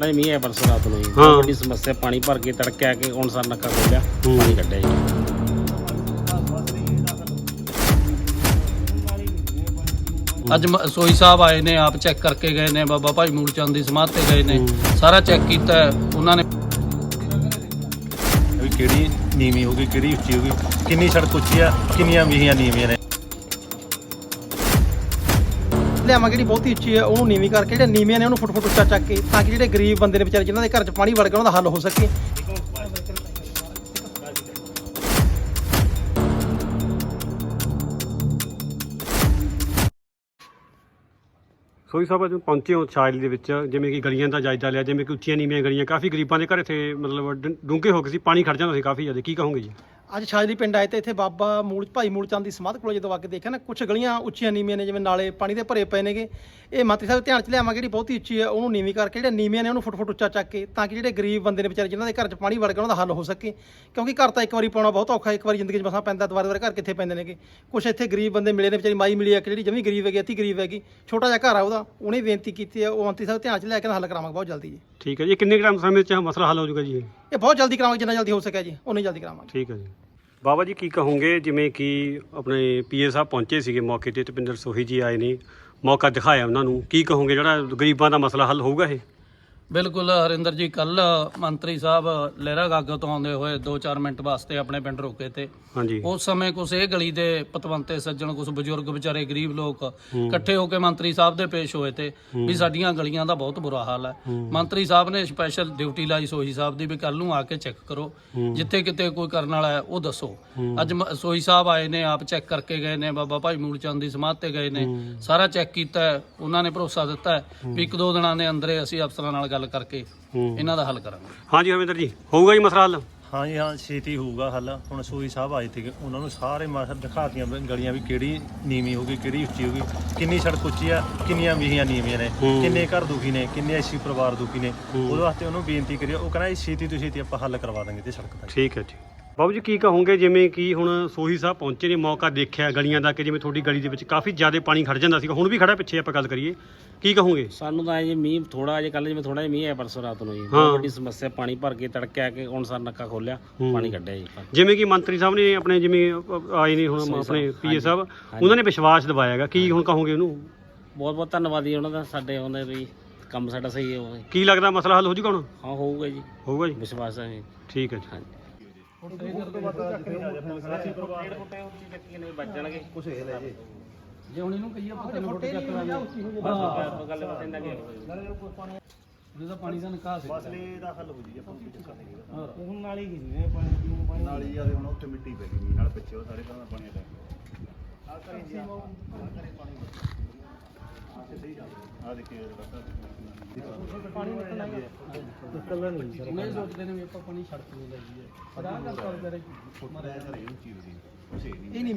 ਨਹੀਂ ਮੀਂਹ ਹੈ ਪਰਸੋਂ ਰਾਤ ਨੂੰ ਹਾਂ। ਬਹੁਤ ਵੱਡੀ ਸਮੱਸਿਆ ਪਾਣੀ ਭਰ ਕੇ ਤੜਕੇ ਆ ਕੇ ਹੁਣ ਸਾਰ ਨੱਕਾ ਖੋਲਿਆ ਹੂੰ। ਪਾਣੀ ਕੱਢਿਆ ਜੀ ਅੱਜ ਮ- ਸੋਈ ਸਾਹਿਬ ਆਏ ਨੇ ਆਪ ਚੈੱਕ ਕਰਕੇ ਗਏ ਨੇ ਬਾਬਾ ਭਾਈ ਮੂਲ ਚੰਦ ਦੀ ਸਮਾਧ ਤੇ ਗਏ ਨੇ ਹੂੰ। ਸਾਰਾ ਚੈੱਕ ਕੀਤਾ ਹੈ। ਉਹਨਾਂ ਨੇ ਵੀ ਕਿਹੜੀ ਨੀਵੀਂ ਹੋਗੀ ਕਿਹੜੀ ਉੱਚੀ ਹੋਗੀ ਕਿੰਨੀ ਸੜਕ ਉੱਚੀ ਆ ਕਿੰਨੀਆਂ ਵੀਹੀਆਂ ਨੀਵੀਆਂ ਨੇ ਲਿਆਵਾਂ ਜਿਹੜੀ ਬਹੁਤੀ ਉੱਚੀ ਹੈ, ਉਹਨੂੰ ਨੀਵੀਂ ਕਰਕੇ ਜਿਹੜੇ ਨੀਵੀਆਂ ਨੇ ਉਹਨੂੰ ਫੁੱਟ ਫੁੱਟ ਉੱਚਾ ਚੱਕ ਕੇ ਤਾਂ ਕਿ ਜਿਹੜੇ ਗਰੀਬ ਬੰਦੇ ਨੇ ਵਿਚਾਰੇ ਜਿਨ੍ਹਾਂ ਦੇ ਘਰ 'ਚ ਪਾਣੀ ਵੜ ਗਿਆ, ਉਹਨਾਂ ਦਾ ਹੱਲ ਹੋ ਸਕੇ। ਸੋਈ ਸਾਹਿਬ, ਅੱਜ ਪਹੁੰਚੇ ਹੋ ਛਾਇਲ ਦੇ ਵਿੱਚ, ਜਿਵੇਂ ਕਿ ਗਲੀਆਂ ਦਾ ਜਾਇਜ਼ਾ ਲਿਆ, ਜਿਵੇਂ ਕਿ ਉੱਚੀਆਂ ਨੀਵੀਆਂ ਗਲੀਆਂ, ਕਾਫੀ ਗਰੀਬਾਂ ਦੇ ਘਰ ਇੱਥੇ, ਮਤਲਬ ਡੂੰਘੇ ਹੋ ਗਏ ਸੀ, ਪਾਣੀ ਖੜ ਜਾਂਦਾ ਸੀ ਕਾਫੀ ਜ਼ਿਆਦਾ। ਕੀ ਕਹੋਗੇ ਜੀ? ਅੱਜ ਛਾਜਲੀ ਪਿੰਡ ਆਏ ਤੇ ਇੱਥੇ ਬਾਬਾ ਮੂਲ ਭਾਈ ਮੂਲ ਚੰਦ ਦੀ ਸਮਾਧ ਕੋਲ ਜਦੋਂ ਆ ਕੇ ਦੇਖਿਆ ਨਾ ਕੁਝ ਗਲੀਆਂ ਉੱਚੀਆਂ ਨੀਵੀਆਂ ਨੇ ਜਿਵੇਂ ਨਾਲੇ ਪਾਣੀ ਦੇ ਭਰੇ ਪਏ ਨੇਗੇ। ਇਹ ਮੰਤਰੀ ਸਾਹਿਬ ਧਿਆਨ 'ਚ ਲਿਆਵਾਂ ਜਿਹੜੀ ਬਹੁਤੀ ਉੱਚੀ ਹੈ ਉਹਨੂੰ ਨੀਵੀਂ ਕਰਕੇ ਜਿਹੜੇ ਨੀਵੀਆਂ ਨੇ ਉਹਨੂੰ ਫੁੱਟ ਫੁੱਟ ਉੱਚਾ ਚੱਕ ਕੇ ਤਾਂ ਕਿ ਜਿਹੜੇ ਗਰੀਬ ਬੰਦੇ ਨੇ ਵਿਚਾਰੇ ਜਿਨ੍ਹਾਂ ਦੇ ਘਰ 'ਚ ਪਾਣੀ ਵੜ ਗਿਆ ਉਹਨਾਂ ਦਾ ਹੱਲ ਹੋ ਸਕੇ। ਕਿਉਂਕਿ ਘਰ ਤਾਂ ਇੱਕ ਵਾਰੀ ਪਾਉਣਾ ਬਹੁਤ ਔਖਾ ਇੱਕ ਵਾਰੀ ਜ਼ਿੰਦਗੀ 'ਚ ਮਸਾਂ ਪੈਂਦਾ ਦੁਬਾਰਾ ਦੁਬਾਰਾ ਘਰ ਕਿੱਥੇ ਪੈਂਦੇ ਨੇਗੇ। ਕੁਝ ਇੱਥੇ ਗਰੀਬ ਬੰਦੇ ਮਿਲੇ ਨੇ ਵਿਚਾਰੀ ਮਾਈ ਮਿਲੀ ਆ ਕਿ ਜਿਹੜੀ ਜਮੀ ਗਰੀਬ ਹੈਗੀ ਅਤੀ ਗਰੀਬ ਹੈਗੀ ਛੋਟਾ ਜਿਹਾ ਘਰ ਆ ਉਹਦਾ ਉਹਨੇ ਬੇਨਤੀ ਕੀਤੀ ਹੈ ਉਹ ਮੰਤਰੀ ਸਾਹਿਬ ਧਿਆਨ 'ਚ ਲੈ ਕੇ ਹੱਲ ਕਰਾਵਾਂਗੇ ਬਹੁਤ ਜਲਦੀ ਜੀ। ਠੀਕ ਹੈ ਜੀ ਕਿੰਨੇ ਗ੍ਰਾਮ ਸਮੇਂ ਵਿੱਚ ਇਹ ਮਸਲਾ ਹੱਲ ਹੋ ਜਾਊਗਾ ਜੀ? ਇਹ ਇਹ ਬਹੁਤ ਜਲਦੀ ਕਰਾਵਾਂਗੇ ਜਿੰਨਾ ਜਲਦੀ ਹੋ ਸਕਿਆ ਜੀ ਉਨੀ ਜਲਦੀ ਕਰਾਵਾਂਗੇ। ਠੀਕ ਹੈ ਜੀ। ਬਾਬਾ ਜੀ ਕੀ ਕਹੋਗੇ? ਜਿਵੇਂ ਕਿ ਆਪਣੇ ਪੀਏ ਸਾਹਿਬ ਪਹੁੰਚੇ ਸੀਗੇ ਮੌਕੇ ਤੇ ਤਪਿੰਦਰ ਸੋਹੀ ਜੀ ਆਏ ਨੇ। ਮੌਕਾ ਦਿਖਾਇਆ ਉਹਨਾਂ ਨੂੰ। ਕੀ ਕਹੋਗੇ? ਜਿਹੜਾ ਗਰੀਬਾਂ ਦਾ ਮਸਲਾ ਹੱਲ ਹੋਊਗਾ ਇਹ? ਬਿਲਕੁਲ ਹਰਿੰਦਰ ਜੀ ਕੱਲ ਮੰਤਰੀ ਸਾਹਿਬ ਲਹਿਰਾ ਗਾਗਾ ਤੋਂ ਆਉਂਦੇ ਹੋਏ 2-4 ਮਿੰਟ ਵਾਸਤੇ ਆਪਣੇ ਪਿੰਡ ਰੁਕੇ ਤੇ। ਹਾਂਜੀ। ਉਸ ਸਮੇਂ ਕੁਛ ਇਹ ਗਲੀ ਦੇ ਪਤਵੰਤੇ ਸੱਜਣ ਕੁਛ ਬਜ਼ੁਰਗ ਵਿਚਾਰੇ ਗਰੀਬ ਲੋਕ ਇਕੱਠੇ ਹੋ ਕੇ ਮੰਤਰੀ ਸਾਹਿਬ ਦੇ ਪੇਸ਼ ਹੋਏ ਤੇ ਵੀ ਸਾਡੀਆਂ ਗਲੀਆਂ ਦਾ ਬਹੁਤ ਬੁਰਾ ਹਾਲ ਹੈ। ਮੰਤਰੀ ਸਾਹਿਬ ਨੇ ਸਪੈਸ਼ਲ ਡਿਊਟੀ ਲਾਈ ਸੋਹੀ ਸਾਹਿਬ ਦੀ ਵੀ ਕੱਲ ਨੂੰ ਆ ਕੇ ਚੈੱਕ ਕਰੋ। ਜਿੱਥੇ ਕਿਤੇ ਕੋਈ ਕਰਨ ਵਾਲਾ ਹੈ ਉਹ ਦੱਸੋ। ਅੱਜ ਸੋਹੀ ਸਾਹਿਬ ਆਏ ਨੇ ਆਪ ਚੈੱਕ ਕਰਕੇ ਗਏ ਨੇ ਬਾਬਾ ਭਾਈ ਮੂਲ ਚੰਦ ਦੀ ਸਮਾਧ ਤੇ ਗਏ ਨੇ। ਸਾਰਾ ਚੈੱਕ ਕੀਤਾ। ਉਹਨਾਂ ਨੇ ਭਰੋਸਾ ਦਿੱਤਾ ਵੀ ਇੱਕ ਦੋ ਦਿਨਾਂ ਦੇ ਅੰਦਰ ਅਸੀਂ ਅਫਸਰਾਂ ਨਾਲ ਗੱਲ ਕਰਕੇ ਹੂੰ। ਇਹਨਾਂ ਦਾ ਹੱਲ ਕਰਾਂਗੇ। ਹਾਂਜੀ ਹਰਵਿੰਦਰ ਜੀ ਹੋਊਗਾ ਜੀ ਮਸਲਾ ਹੱਲ? ਹਾਂ ਜੀ ਹਾਂ ਛੇਤੀ ਹੋਊਗਾ ਹੱਲ। ਹੁਣ ਸੋਈ ਸਾਹਿਬ ਆਏ ਸੀਗੇ ਉਹਨਾਂ ਨੂੰ ਸਾਰੇ ਮਾਸਰ ਦਿਖਾਤੀਆਂ ਵੀ ਗਲੀਆਂ ਵੀ ਕਿਹੜੀ ਨੀਵੀਂ ਹੋਗੀ ਕਿਹੜੀ ਉੱਚੀ ਹੋਗੀ ਕਿੰਨੀ ਸੜਕ ਉੱਚੀ ਆ ਕਿੰਨੀਆਂ ਵੀਹੀਆਂ ਨੀਵੀਆਂ ਨੇ ਹੂੰ। ਕਿੰਨੇ ਘਰ ਦੁਖੀ ਨੇ ਕਿੰਨੇ ਐਸੀ ਪਰਿਵਾਰ ਦੁਖੀ ਨੇ। ਉਹਦੇ ਵਾਸਤੇ ਉਹਨੂੰ ਬੇਨਤੀ ਕਰੀ ਉਹ ਕਹਿੰਦਾ ਛੇਤੀ ਤੋਂ ਛੇਤੀ ਆਪਾਂ ਹੱਲ ਕਰਵਾ ਦਾਂਗੇ ਤੇ ਸੜਕ ਦਾ। ਠੀਕ ਹੈ ਜੀ। ਬਾਬੂ ਜੀ ਕੀ ਕਹੋਗੇ? ਜਿਵੇਂ ਕਿ ਹੁਣ ਸੋਹੀ ਸਾਹਿਬ ਪਹੁੰਚੇ ਨੇ ਮੌਕਾ ਦੇਖਿਆ ਗਲੀਆਂ ਦਾ ਕਿ ਜਿਵੇਂ ਤੁਹਾਡੀ ਗਲੀ ਦੇ ਵਿੱਚ ਕਾਫੀ ਜ਼ਿਆਦਾ ਪਾਣੀ ਖੜ ਜਾਂਦਾ ਸੀਗਾ ਹੁਣ ਵੀ ਖੜਾ ਪਿੱਛੇ ਆਪਾਂ ਗੱਲ ਕਰੀਏ ਕੀ ਕਹੋਗੇ? ਸਾਨੂੰ ਤਾਂ ਜੀ ਮੀਂਹ ਥੋੜਾ ਜਿਹਾ ਕੱਲ ਜਿਵੇਂ ਥੋੜਾ ਜਿਹਾ ਮੀਂਹ ਹੈ ਪਰਸੋਂ ਰਾਤ ਨੂੰ ਜੀ। ਬਹੁਤ ਵੱਡੀ ਸਮੱਸਿਆ ਪਾਣੀ ਭਰ ਕੇ ਤੜਕੇ ਆ ਕੇ ਹੁਣ ਸਾਰ ਨੱਕਾ ਖੋਲਿਆ। ਪਾਣੀ ਕੱਢਿਆ ਜੀ ਜਿਵੇਂ ਕਿ ਮੰਤਰੀ ਸਾਹਿਬ ਨੇ ਆਪਣੇ ਜਿਵੇਂ ਆਏ ਨੇ ਹੁਣ ਆਪਣੇ ਪੀਏ ਸਾਹਿਬ। ਉਹਨਾਂ ਨੇ ਵਿਸ਼ਵਾਸ ਦਿਵਾਇਆ ਹੈਗਾ ਕੀ ਹੁਣ ਕਹੋਗੇ ਉਹਨੂੰ? ਬਹੁਤ ਬਹੁਤ ਧੰਨਵਾਦੀ ਉਹਨਾਂ ਦਾ ਸਾਡੇ ਉਹਨਾਂ ਵੀ ਕੰਮ ਸਾਡਾ ਸਹੀ ਹੋ ਕੀ ਲੱਗਦਾ ਮਸਲਾ ਹੱਲ ਹੋ ਜਾਊਗਾ ਹੁਣ? ਹਾਂ ਹੋਊਗਾ ਜੀ। ਹੋਊਗਾ ਜੀ। ਵਿਸ਼ਵਾਸ ਹੈ ਜੀ। ਠੀਕ ਹੈ ਜੀ। ਹਾਂਜੀ ਬਚਣਗੇ ਕੁਛ ਜੇ। ਹੁਣ ਇਹਨੂੰ ਕਹੀਏ ਆਪਾਂ ਤਿੰਨ ਫੁੱਟ ਚੱਕ ਲਾਂਗੇ। ਗੱਲ ਬਸ ਇੰਨਾ ਕਿ ਜਿਹਦਾ ਪਾਣੀ ਦਾ ਨਿਕਾਸ ਮਸਲੇ ਦਾ ਹੱਲ ਹੋ ਜੀ ਆਪਾਂ ਕੀ ਕਰਾਂਗੇ ਹੁਣ ਨਾਲ ਹੀ ਗਿਰੇ ਪਾਣੀ ਕਿਉਂ ਪਾਣੀ ਨਾਲੀ ਆਦੇ ਹੁਣ ਉੱਥੇ ਮਿੱਟੀ ਪੈ ਗਈ ਨਾਲ ਪਿੱਛੇ ਉਹ ਸਾਰੇ ਤਰ੍ਹਾਂ ਦਾ ਪਾਣੀ ਆ। ਆ। ਕਰੇ ਜੀ ਆ। ਦੇਖਿਓ ਪਾਣੀ ਨਿਕਲਣਾ ਹੀ ਸੋਚਦੇ ਨੇ ਵੀ ਆਪਾਂ ਪਾਣੀ ਛੱਡ ਕੇ ਲੈ ਜਾਈਏ। ਪਰ ਆਹ ਗੱਲ ਕਰ। ਕਰੇ ਫੁੱਟ ਦਾ ਸਰ ਇਹ ਚੀਜ਼ ਦੀ। ਕੁਛ ਇਹ ਨਹੀਂ ਇਹ ਨਹੀਂ